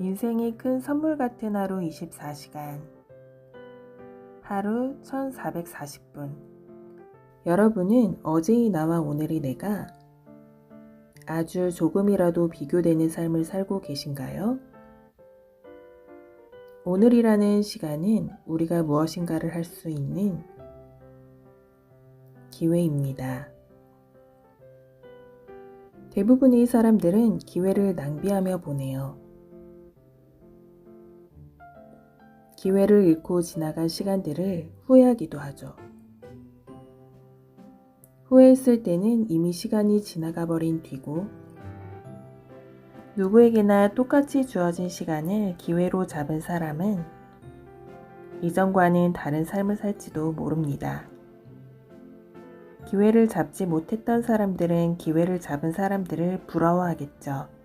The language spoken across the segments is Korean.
인생이 큰 선물 같은 하루 24시간. 하루 1440분. 여러분은 어제의 나와 오늘의 내가 아주 조금이라도 비교되는 삶을 살고 계신가요? 오늘이라는 시간은 우리가 무엇인가를 할 수 있는 기회입니다. 대부분의 사람들은 기회를 낭비하며 보내요. 기회를 잃고 지나간 시간들을 후회하기도 하죠. 후회했을 때는 이미 시간이 지나가 버린 뒤고 누구에게나 똑같이 주어진 시간을 기회로 잡은 사람은 이전과는 다른 삶을 살지도 모릅니다. 기회를 잡지 못했던 사람들은 기회를 잡은 사람들을 부러워하겠죠.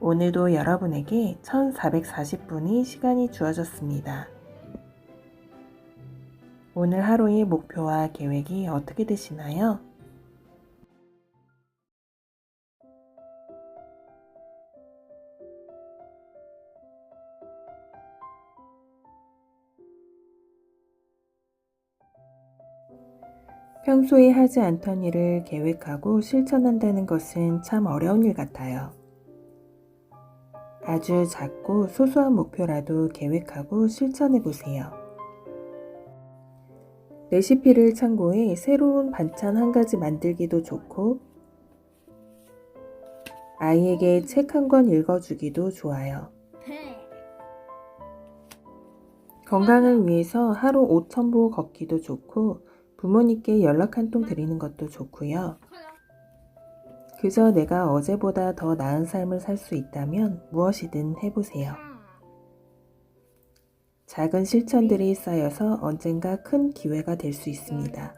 오늘도 여러분에게 1440분이 시간이 주어졌습니다. 오늘 하루의 목표와 계획이 어떻게 되시나요? 평소에 하지 않던 일을 계획하고 실천한다는 것은 참 어려운 일 같아요. 아주 작고 소소한 목표라도 계획하고 실천해 보세요. 레시피를 참고해 새로운 반찬 한 가지 만들기도 좋고, 아이에게 책 한 권 읽어주기도 좋아요. 건강을 위해서 하루 5,000보 걷기도 좋고, 부모님께 연락 한 통 드리는 것도 좋고요. 그저 내가 어제보다 더 나은 삶을 살 수 있다면 무엇이든 해보세요. 작은 실천들이 쌓여서 언젠가 큰 기회가 될 수 있습니다.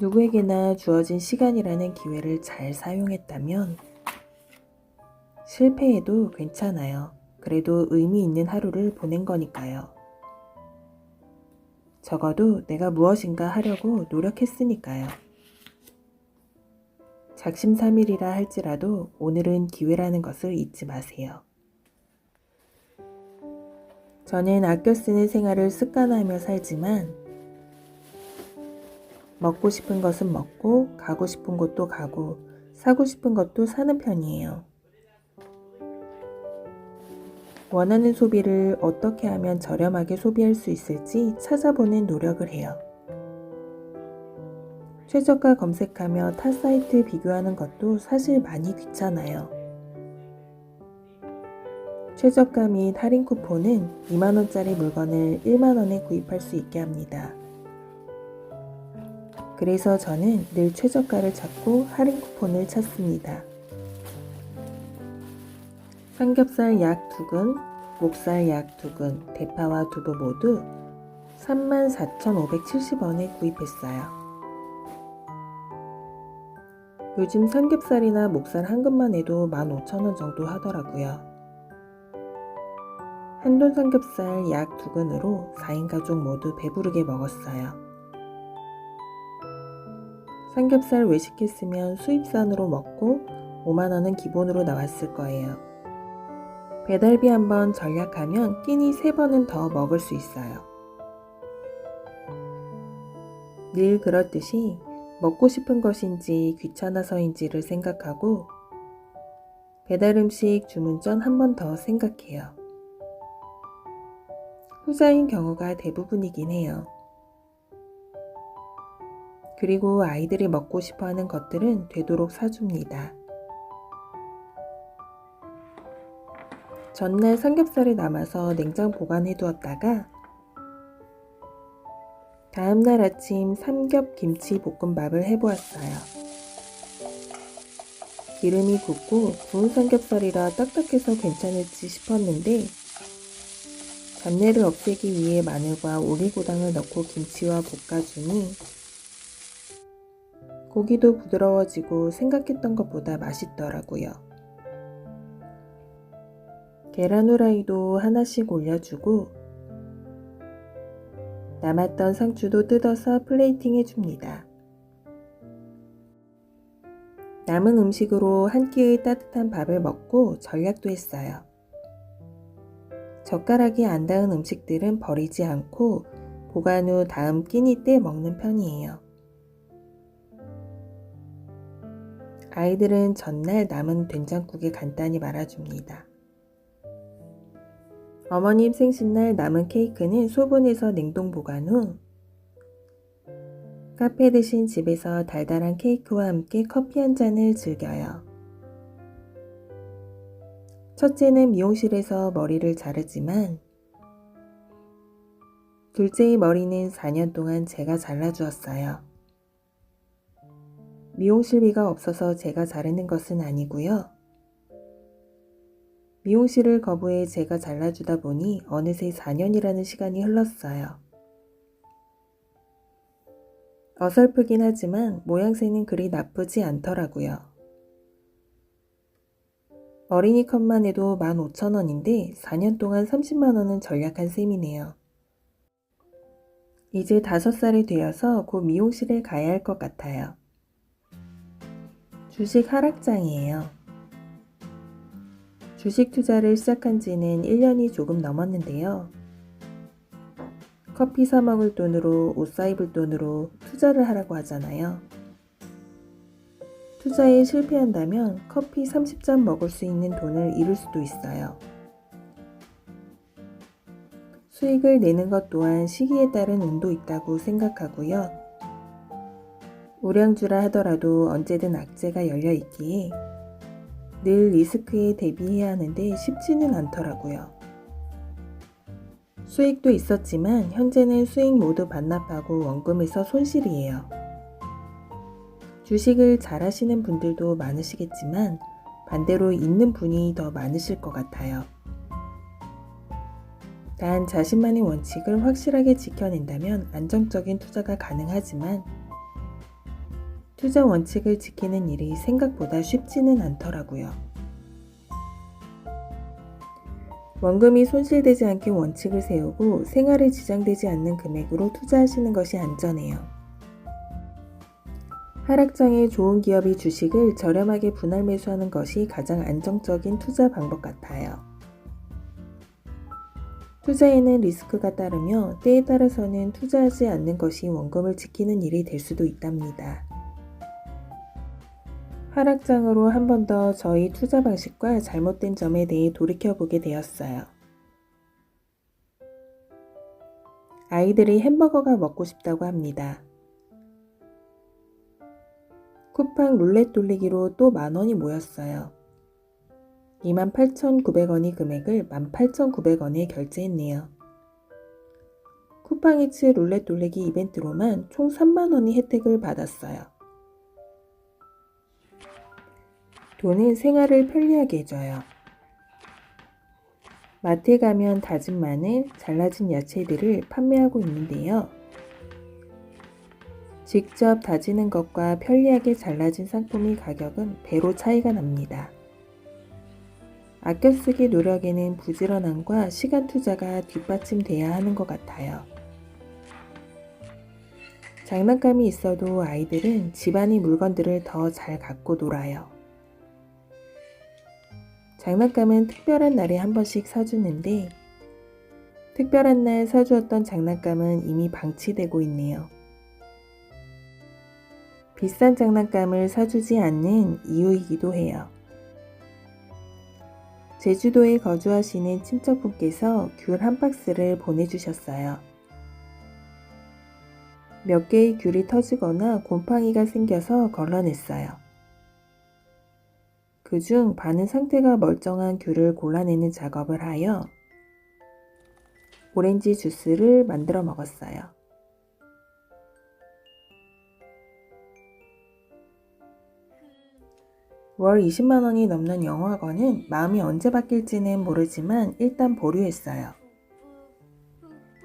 누구에게나 주어진 시간이라는 기회를 잘 사용했다면 실패해도 괜찮아요. 그래도 의미 있는 하루를 보낸 거니까요. 적어도 내가 무엇인가 하려고 노력했으니까요. 작심삼일이라 할지라도 오늘은 기회라는 것을 잊지 마세요. 저는 아껴 쓰는 생활을 습관하며 살지만 먹고 싶은 것은 먹고 가고 싶은 곳도 가고 사고 싶은 것도 사는 편이에요. 원하는 소비를 어떻게 하면 저렴하게 소비할 수 있을지 찾아보는 노력을 해요. 최저가 검색하며 타 사이트 비교하는 것도 사실 많이 귀찮아요. 최저가 및 할인 쿠폰은 2만원짜리 물건을 1만원에 구입할 수 있게 합니다. 그래서 저는 늘 최저가를 찾고 할인 쿠폰을 찾습니다. 삼겹살 약 2근, 목살 약 2근, 대파와 두부 모두 34,570원에 구입했어요. 요즘 삼겹살이나 목살 한 근만 해도 15,000원 정도 하더라고요. 한돈 삼겹살 약 2근으로 4인 가족 모두 배부르게 먹었어요. 삼겹살 외식했으면 수입산으로 먹고 5만원은 기본으로 나왔을 거예요. 배달비 한번 전략하면 끼니 3번은 더 먹을 수 있어요. 늘 그렇듯이 먹고 싶은 것인지 귀찮아서인지를 생각하고 배달 음식 주문 전 한 번 더 생각해요. 후자인 경우가 대부분이긴 해요. 그리고 아이들이 먹고 싶어 하는 것들은 되도록 사줍니다. 전날 삼겹살이 남아서 냉장 보관해 두었다가 다음날 아침 삼겹 김치 볶음밥을 해보았어요. 기름이 굽고 구운 삼겹살이라 딱딱해서 괜찮을지 싶었는데 잡내를 없애기 위해 마늘과 오리고당을 넣고 김치와 볶아주니 고기도 부드러워지고 생각했던 것보다 맛있더라고요. 계란 후라이도 하나씩 올려주고 남았던 상추도 뜯어서 플레이팅 해줍니다. 남은 음식으로 한 끼의 따뜻한 밥을 먹고 전략도 했어요. 젓가락이 안 닿은 음식들은 버리지 않고 보관 후 다음 끼니 때 먹는 편이에요. 아이들은 전날 남은 된장국에 간단히 말아줍니다. 어머님 생신날 남은 케이크는 소분해서 냉동 보관 후 카페 대신 집에서 달달한 케이크와 함께 커피 한 잔을 즐겨요. 첫째는 미용실에서 머리를 자르지만 둘째의 머리는 4년 동안 제가 잘라주었어요. 미용실비가 없어서 제가 자르는 것은 아니고요. 미용실을 거부해 제가 잘라주다 보니 어느새 4년이라는 시간이 흘렀어요. 어설프긴 하지만 모양새는 그리 나쁘지 않더라고요. 어린이 컷만 해도 15,000원인데 4년 동안 30만원은 절약한 셈이네요. 이제 5살이 되어서 곧 미용실에 가야 할 것 같아요. 주식 하락장이에요. 주식 투자를 시작한 지는 1년이 조금 넘었는데요. 커피 사 먹을 돈으로 옷 사 입을 돈으로 투자를 하라고 하잖아요. 투자에 실패한다면 커피 30잔 먹을 수 있는 돈을 잃을 수도 있어요. 수익을 내는 것 또한 시기에 따른 운도 있다고 생각하고요. 우량주라 하더라도 언제든 악재가 열려 있기에 늘 리스크에 대비해야 하는데 쉽지는 않더라고요. 수익도 있었지만 현재는 수익 모두 반납하고 원금에서 손실이에요. 주식을 잘 하시는 분들도 많으시겠지만 반대로 있는 분이 더 많으실 것 같아요. 단 자신만의 원칙을 확실하게 지켜낸다면 안정적인 투자가 가능하지만 투자 원칙을 지키는 일이 생각보다 쉽지는 않더라고요. 원금이 손실되지 않게 원칙을 세우고 생활에 지장되지 않는 금액으로 투자하시는 것이 안전해요. 하락장에 좋은 기업이 주식을 저렴하게 분할 매수하는 것이 가장 안정적인 투자 방법 같아요. 투자에는 리스크가 따르며 때에 따라서는 투자하지 않는 것이 원금을 지키는 일이 될 수도 있답니다. 하락장으로 한 번 더 저희 투자 방식과 잘못된 점에 대해 돌이켜보게 되었어요. 아이들이 햄버거가 먹고 싶다고 합니다. 쿠팡 룰렛 돌리기로 또 만원이 모였어요. 28,900원이 금액을 18,900원에 결제했네요. 쿠팡이츠 룰렛 돌리기 이벤트로만 총 3만원이 혜택을 받았어요. 돈은 생활을 편리하게 해줘요. 마트에 가면 다진 마늘, 잘라진 야채들을 판매하고 있는데요. 직접 다지는 것과 편리하게 잘라진 상품의 가격은 배로 차이가 납니다. 아껴 쓰기 노력에는 부지런함과 시간 투자가 뒷받침돼야 하는 것 같아요. 장난감이 있어도 아이들은 집안의 물건들을 더 잘 갖고 놀아요. 장난감은 특별한 날에 한 번씩 사주는데 특별한 날 사주었던 장난감은 이미 방치되고 있네요. 비싼 장난감을 사주지 않는 이유이기도 해요. 제주도에 거주하시는 친척분께서 귤 한 박스를 보내주셨어요. 몇 개의 귤이 터지거나 곰팡이가 생겨서 걸러냈어요. 그중 반은 상태가 멀쩡한 귤을 골라내는 작업을 하여 오렌지 주스를 만들어 먹었어요. 월 20만원이 넘는 영화관은 마음이 언제 바뀔지는 모르지만 일단 보류했어요.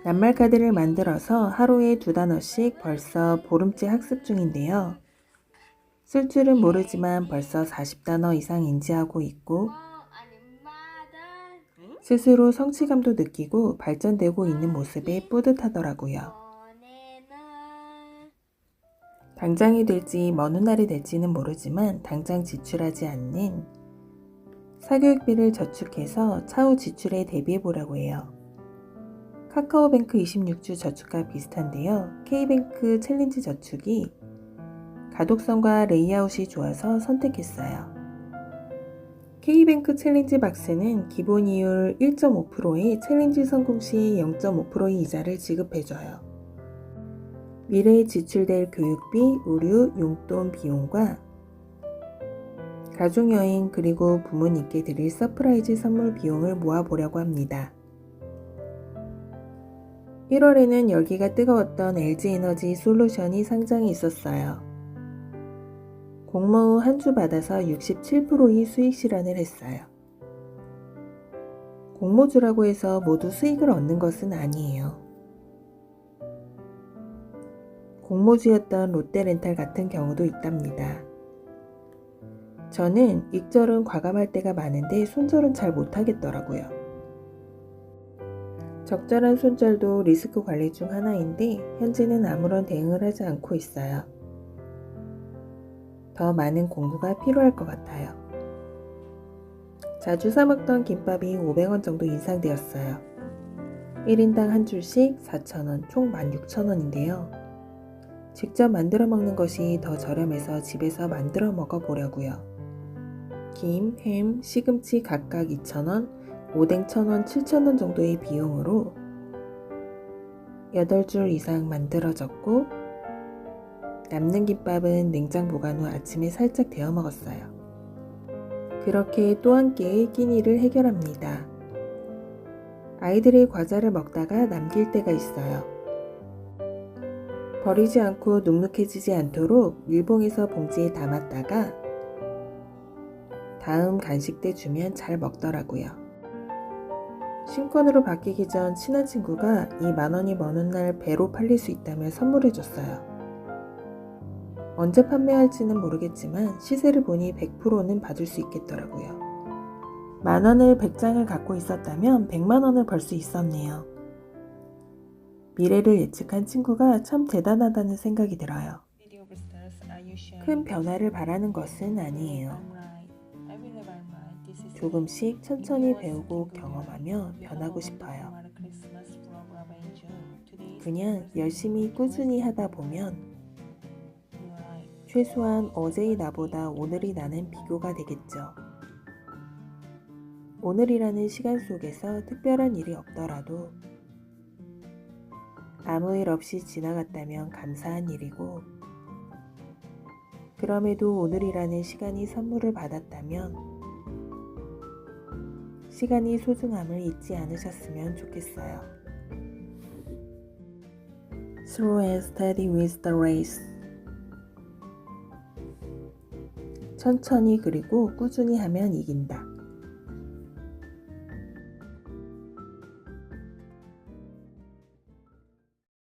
낱말카드를 만들어서 하루에 두 단어씩 벌써 보름째 학습 중인데요. 쓸 줄은 모르지만 벌써 40단어 이상 인지하고 있고 스스로 성취감도 느끼고 발전되고 있는 모습에 뿌듯하더라고요. 당장이 될지 먼 훗날이 될지는 모르지만 당장 지출하지 않는 사교육비를 저축해서 차후 지출에 대비해 보라고 해요. 카카오뱅크 26주 저축과 비슷한데요. K뱅크 챌린지 저축이 가독성과 레이아웃이 좋아서 선택했어요. K뱅크 챌린지 박스는 기본 이율 1.5%의 챌린지 성공 시 0.5%의 이자를 지급해줘요. 미래에 지출될 교육비, 의류, 용돈 비용과 가족여행 그리고 부모님께 드릴 서프라이즈 선물 비용을 모아보려고 합니다. 1월에는 열기가 뜨거웠던 LG에너지 솔루션이 상장이 있었어요. 공모 후한주 받아서 67%의 수익 실현을 했어요. 공모주라고 해서 모두 수익을 얻는 것은 아니에요. 공모주였던 롯데렌탈 같은 경우도 있답니다. 저는 익절은 과감할 때가 많은데 손절은 잘 못하겠더라고요. 적절한 손절도 리스크 관리 중 하나인데 현재는 아무런 대응을 하지 않고 있어요. 더 많은 공부가 필요할 것 같아요. 자주 사먹던 김밥이 500원 정도 인상되었어요. 1인당 한 줄씩 4,000원, 총 16,000원인데요. 직접 만들어 먹는 것이 더 저렴해서 집에서 만들어 먹어 보려고요. 김, 햄, 시금치 각각 2,000원, 오뎅 1,000원, 7,000원 정도의 비용으로 8줄 이상 만들어졌고 남는 김밥은 냉장 보관 후 아침에 살짝 데워 먹었어요. 그렇게 또한 개의 끼니를 해결합니다. 아이들이 과자를 먹다가 남길 때가 있어요. 버리지 않고 눅눅해지지 않도록 밀봉해서 봉지에 담았다가 다음 간식 때 주면 잘 먹더라고요. 신권으로 바뀌기 전 친한 친구가 이 만원이 먼 훗날 배로 팔릴 수 있다며 선물해줬어요. 언제 판매할지는 모르겠지만 시세를 보니 100%는 받을 수 있겠더라고요. 만 원을 100장을 갖고 있었다면 100만 원을 벌 수 있었네요. 미래를 예측한 친구가 참 대단하다는 생각이 들어요. 큰 변화를 바라는 것은 아니에요. 조금씩 천천히 배우고 경험하며 변하고 싶어요. 그냥 열심히 꾸준히 하다 보면 최소한 어제의 나보다 오늘이 나는 비교가 되겠죠. 오늘이라는 시간 속에서 특별한 일이 없더라도 아무 일 없이 지나갔다면 감사한 일이고 그럼에도 오늘이라는 시간이 선물을 받았다면 시간이 소중함을 잊지 않으셨으면 좋겠어요. Slow and steady with the race. 천천히 그리고 꾸준히 하면 이긴다.